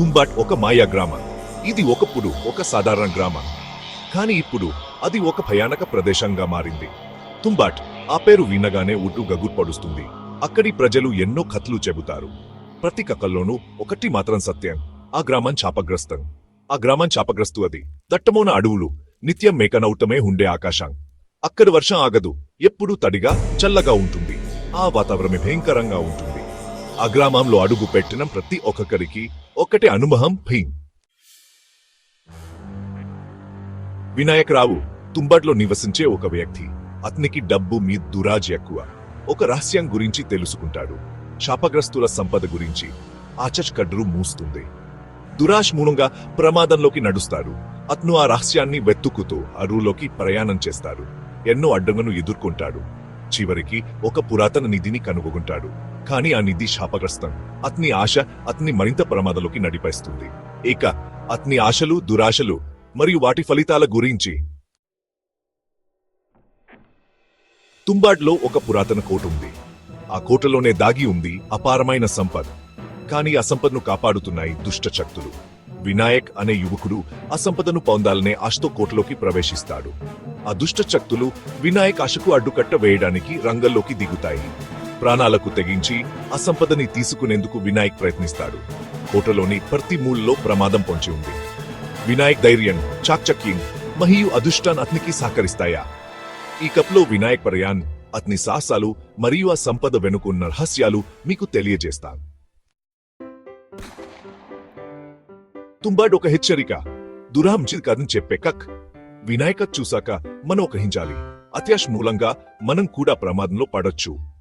తుంబాట్ ఒక మాయా గ్రామం. ఇది ఒకప్పుడు ఒక సాధారణ గ్రామం. కానీ ఇప్పుడు అది ఒక భయానక ప్రదేశంగా మారింది. తుంబాట్ ఆ పేరు వినగానే ఒడ్డు గగుర్పడుస్తుంది అక్కడి ప్రజలు ఎన్నో కథలు చెబుతారు. ప్రతి కథల్లోనూ ఒకటి మాత్రం సత్యం. ఆ గ్రామం చాపగ్రస్తం. ఆ గ్రామం చాపగ్రస్తు అది. దట్టమోన అడవులు. నిత్యం మేకనౌటమే ఉండే ఆకాశం. అక్కడి వర్షం ఆగదు. ఎప్పుడూ తడిగా చల్లగా ఉంటుంది. ఆ వాతావరణం భయంకరంగా ఉంటుంది. ఆ గ్రామంలో అడుగు పెట్టిన ప్రతి ఒక్కరికి ఒకటే అనుభవం భయం వినాయకరావు తుంబట్లో నివసించే ఒక వ్యక్తి. అతనికి డబ్బు మీ దురాజ్ ఎక్కువ. ఒక రహస్యం గురించి తెలుసుకుంటాడు. శాపగ్రస్తుల సంపద గురించి ఆచచ్ కడ్రు మూస్తుంది. దురాష్ మూలంగా ప్రమాదంలోకి నడుస్తాడు. అతను ఆ రహస్యాన్ని వెతుకుతూ అరువులోకి ప్రయాణం చేస్తాడు. ఎన్నో అడ్డంగను ఎదుర్కొంటాడు. చివరికి ఒక పురాతన నిధిని కనుగొంటాడు. కానీ ఆ నిధి శాపగ్రస్తం. అతని ఆశ అతన్ని మరింత ప్రమాదంలోకి నడిపేస్తుంది. ఇక అతని ఆశలు దురాశలు మరియు వాటి ఫలితాల గురించి తుంబాడ్లో ఒక పురాతన కోట ఉంది. ఆ కోటలోనే దాగి ఉంది అపారమైన సంపద. కానీ ఆ సంపదను కాపాడుతున్నాయి దుష్టశక్తులు వినాయక్ అనే యువకుడు ఆ సంపదను పొందాలనే ఆశతో కోటలోకి ప్రవేశిస్తాడు. ఆ దుష్టశక్తులు వినాయక్ ఆశకు అడ్డుకట్ట వేయడానికి రంగంలోకి దిగుతాయి. ప్రాణాలకు తెగించి ఆ సంపదని తీసుకునేందుకు వినాయక్ ప్రయత్నిస్తాడు. కోటలోని ప్రతి మూలలో ప్రమాదం పొంచి ఉంది. వినాయక్ ధైర్యం చాక్చక్యం మరియు అదృష్టాన్ అతనికి సహకరిస్తాయా? ఈ కప్లో వినాయక్ పర్యాన్ అతని సాహసాలు మరియు ఆ సంపద వెనుకున్న రహస్యాలు మీకు తెలియజేస్తాను తుంబాడ్ ఒక హెచ్చరిక దురాంచిత్ కాదని చెప్పే కక్. వినాయక చూశాక మనం గ్రహించాలి అత్యాశ మూలంగా మనం కూడా ప్రమాదంలో పడొచ్చు.